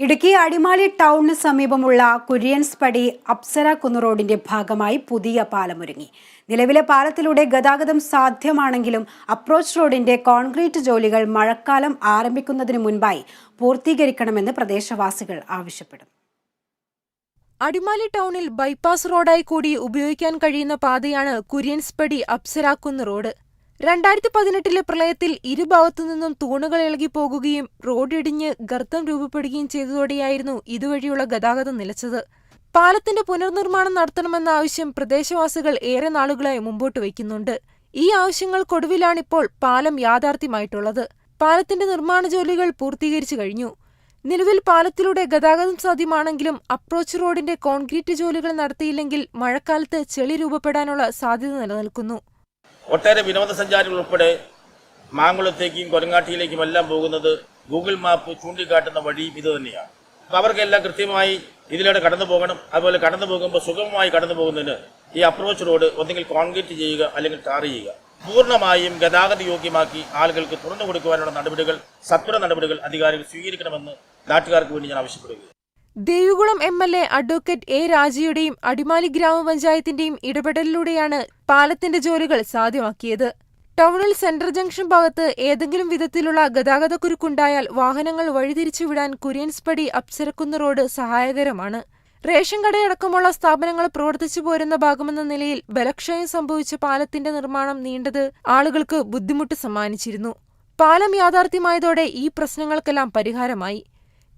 ഇടുക്കി അടിമാലി ടൗണിന് സമീപമുള്ള കുര്യൻസ് പടി അപ്സര കുന്ന് റോഡിന്റെ ഭാഗമായി പുതിയ പാലമൊരുങ്ങി. നിലവിലെ പാലത്തിലൂടെ ഗതാഗതം സാധ്യമാണെങ്കിലും അപ്രോച്ച് റോഡിന്റെ കോൺക്രീറ്റ് ജോലികൾ മഴക്കാലം ആരംഭിക്കുന്നതിന് മുൻപായി പൂർത്തീകരിക്കണമെന്ന് പ്രദേശവാസികൾ ആവശ്യപ്പെടും. അടിമാലി ടൗണിൽ ബൈപ്പാസ് റോഡായി കൂടി ഉപയോഗിക്കാൻ കഴിയുന്ന പാതയാണ് കുര്യൻസ്പടി അപ്സരാക്കുന്ന് റോഡ്. രണ്ടായിരത്തി പതിനെട്ടിലെ പ്രളയത്തിൽ ഇരുഭാഗത്തു നിന്നും തൂണുകൾ ഇളകിപ്പോകുകയും റോഡിടിഞ്ഞ് ഗർത്തം രൂപപ്പെടുകയും ചെയ്തതോടെയായിരുന്നു ഇതുവഴിയുള്ള ഗതാഗതം നിലച്ചത്. പാലത്തിന്റെ പുനർനിർമ്മാണം നടത്തണമെന്ന ആവശ്യം പ്രദേശവാസികൾ ഏറെ നാളുകളായി മുമ്പോട്ട് വയ്ക്കുന്നുണ്ട്. ഈ ആവശ്യങ്ങൾക്കൊടുവിലാണിപ്പോൾ പാലം യാഥാർത്ഥ്യമായിട്ടുള്ളത്. പാലത്തിന്റെ നിർമ്മാണ ജോലികൾ പൂർത്തീകരിച്ചു കഴിഞ്ഞു. നിലവിൽ പാലത്തിലൂടെ ഗതാഗതം സാധ്യമാണെങ്കിലും അപ്രോച്ച് റോഡിന്റെ കോൺക്രീറ്റ് ജോലികൾ നടത്തിയില്ലെങ്കിൽ മഴക്കാലത്ത് ചെളി രൂപപ്പെടാനുള്ള സാധ്യത നിലനിൽക്കുന്നു. ഒട്ടേറെ വിനോദസഞ്ചാരികൾ ഉൾപ്പെടെ മാങ്കുളത്തേക്കും കൊരങ്ങാട്ടിയിലേക്കും എല്ലാം പോകുന്നത് ഗൂഗിൾ മാപ്പ് ചൂണ്ടിക്കാട്ടുന്ന വഴിയും ഇത് തന്നെയാണ്. അപ്പോൾ അവർക്കെല്ലാം കൃത്യമായി ഇതിലൂടെ കടന്നു പോകണം. അതുപോലെ കടന്നു പോകുമ്പോൾ സുഗമമായി കടന്നു പോകുന്നതിന് ഈ അപ്രോച്ച് റോഡ് ഒന്നെങ്കിൽ കോൺക്രീറ്റ് ചെയ്യുക അല്ലെങ്കിൽ ടാർ ചെയ്യുക. പൂർണമായും ഗതാഗത യോഗ്യമാക്കി ആളുകൾക്ക് തുറന്നു കൊടുക്കുവാനുള്ള നടപടികൾ സത്വര നടപടികൾ അധികാരികൾ സ്വീകരിക്കണമെന്ന് നാട്ടുകാർക്ക് വേണ്ടി ഞാൻ ആവശ്യപ്പെടുകയാണ്. Devikulam M L A advocate A രാജയുടെയും Adimali ഗ്രാമപഞ്ചായത്തിന്റെയും ഇടപെടലിലൂടെയാണ് പാലത്തിന്റെ ജോലികൾ സാധ്യമാക്കിയത്. ടൗണിൽ സെൻട്രൽ ജംഗ്ഷൻ ഭാഗത്ത് ഏതെങ്കിലും വിധത്തിലുള്ള ഗതാഗതക്കുരുക്കുണ്ടായാൽ വാഹനങ്ങൾ വഴിതിരിച്ചുവിടാൻ കുര്യൻസ്പടി അപ്സരക്കുന്ന റോഡ് സഹായകരമാണ്. റേഷൻ കടയടക്കമുള്ള സ്ഥാപനങ്ങൾ പ്രവർത്തിച്ചു പോരുന്ന ഭാഗമെന്ന നിലയിൽ ബലക്ഷയം സംഭവിച്ച പാലത്തിന്റെ നിർമ്മാണം നീണ്ടത് ആളുകൾക്ക് ബുദ്ധിമുട്ട് സമ്മാനിച്ചിരുന്നു. പാലം യാഥാർത്ഥ്യമായതോടെ ഈ പ്രശ്നങ്ങൾക്കെല്ലാം പരിഹാരമായി.